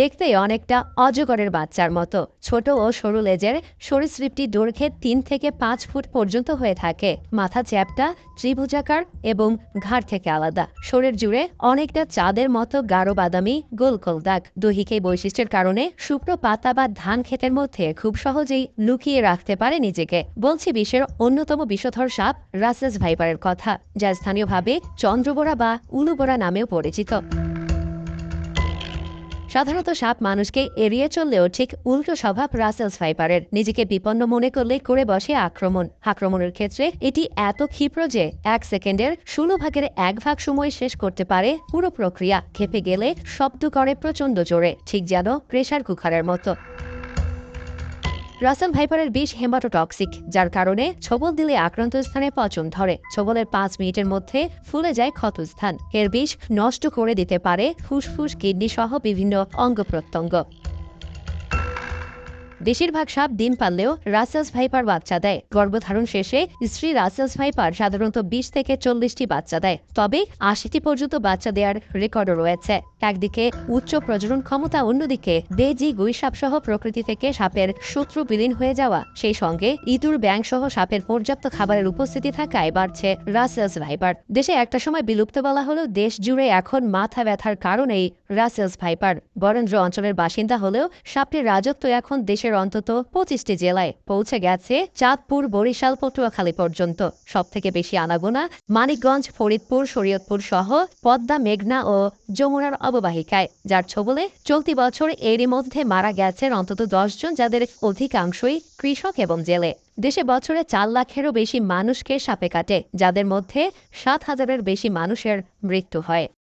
দেখতেই অনেকটা অজগরের বাচ্চার মতো। ছোট ও সরু লেজের সরীসৃপটি দৈর্ঘ্যে তিন থেকে পাঁচ ফুট পর্যন্ত হয়ে থাকে। মাথা চ্যাপটা ত্রিভুজাকার এবং ঘাড় থেকে আলাদা। শরীর জুড়ে অনেকটা চাঁদের মতো গাঢ় বাদামি, গোল গোল দাগ। দৈহিক বৈশিষ্ট্যের কারণে শুকনো পাতা বা ধান ক্ষেতের মধ্যে খুব সহজেই লুকিয়ে রাখতে পারে নিজেকে। বলছি বিশ্বের অন্যতম বিষধর সাপ রাসেস ভাইপারের কথা, যা স্থানীয়ভাবে চন্দ্রবোরা বা উলুবোরা নামেও পরিচিত। সাধারণত সাপ মানুষকে এড়িয়ে চললেও ঠিক উল্টো স্বভাব রাসেলস ভাইপারের। নিজেকে বিপন্ন মনে করলে করে বসে আক্রমণ। আক্রমণের ক্ষেত্রে এটি এত ক্ষিপ্র যে এক সেকেন্ডের ষোলো ভাগের এক ভাগ সময় শেষ করতে পারে পুরো প্রক্রিয়া। খেপে গেলে শব্দ করে প্রচণ্ড জোরে, ঠিক যেন প্রেশার কুকারের মতো। রাসেল ভাইপারের বিষ হেমাটোটক্সিক, যার কারণে ছবল দিলে আক্রান্ত স্থানে পচন ধরে। ছবলের পাঁচ মিনিটের মধ্যে ফুলে যায় ক্ষতস্থান এর বিষ নষ্ট করে দিতে পারে ফুসফুস কিডনি সহ বিভিন্ন অঙ্গ প্রত্যঙ্গ। বেশিরভাগ সাপ ডিম পারলেও রাসেলস ভাইপার বাচ্চা দেয়। গর্ভধারণ শেষে স্ত্রী রাসেলস ভাইপার সাধারণত বিশ থেকে চল্লিশটি বাচ্চা দেয়। তবে আশিটি পর্যন্ত বাচ্চা দেওয়ার রেকর্ডও রয়েছে। একদিকে উচ্চ প্রজনন ক্ষমতা, অন্যদিকে বেজি গুইসাপ সহ প্রকৃতি থেকে সাপের শত্রু বিলীন হয়ে যাওয়া। সেই সঙ্গে ইঁদুর ব্যাং সহ সাপের পর্যাপ্ত খাবারের উপস্থিতি থাকায় বাড়ছে রাসেলস ভাইপার। দেশে একটা সময় বিলুপ্ত বলা হলেও দেশ জুড়ে এখন মাথা ব্যথার কারণেই রাসেলস ভাইপার। বরেন্দ্র অঞ্চলের বাসিন্দা হলেও সাপটির রাজত্ব এখন দেশের অন্তত পঁচিশটি জেলায় পৌঁছে গেছে চাঁদপুর, বরিশাল, পটুয়াখালী পর্যন্ত। সব থেকে বেশি আনাগোনা মানিকগঞ্জ, ফরিদপুর, শরীয়তপুর সহ পদ্মা, মেঘনা ও যমুনার অববাহিকায়, যার ছবলে চলতি বছর এরই মধ্যে মারা গেছেন অন্তত জন, যাদের অধিকাংশই কৃষক এবং জেলে। দেশে বছরে চার লাখেরও বেশি মানুষকে সাপে কাটে, যাদের মধ্যে সাত হাজারের বেশি মানুষের মৃত্যু হয়।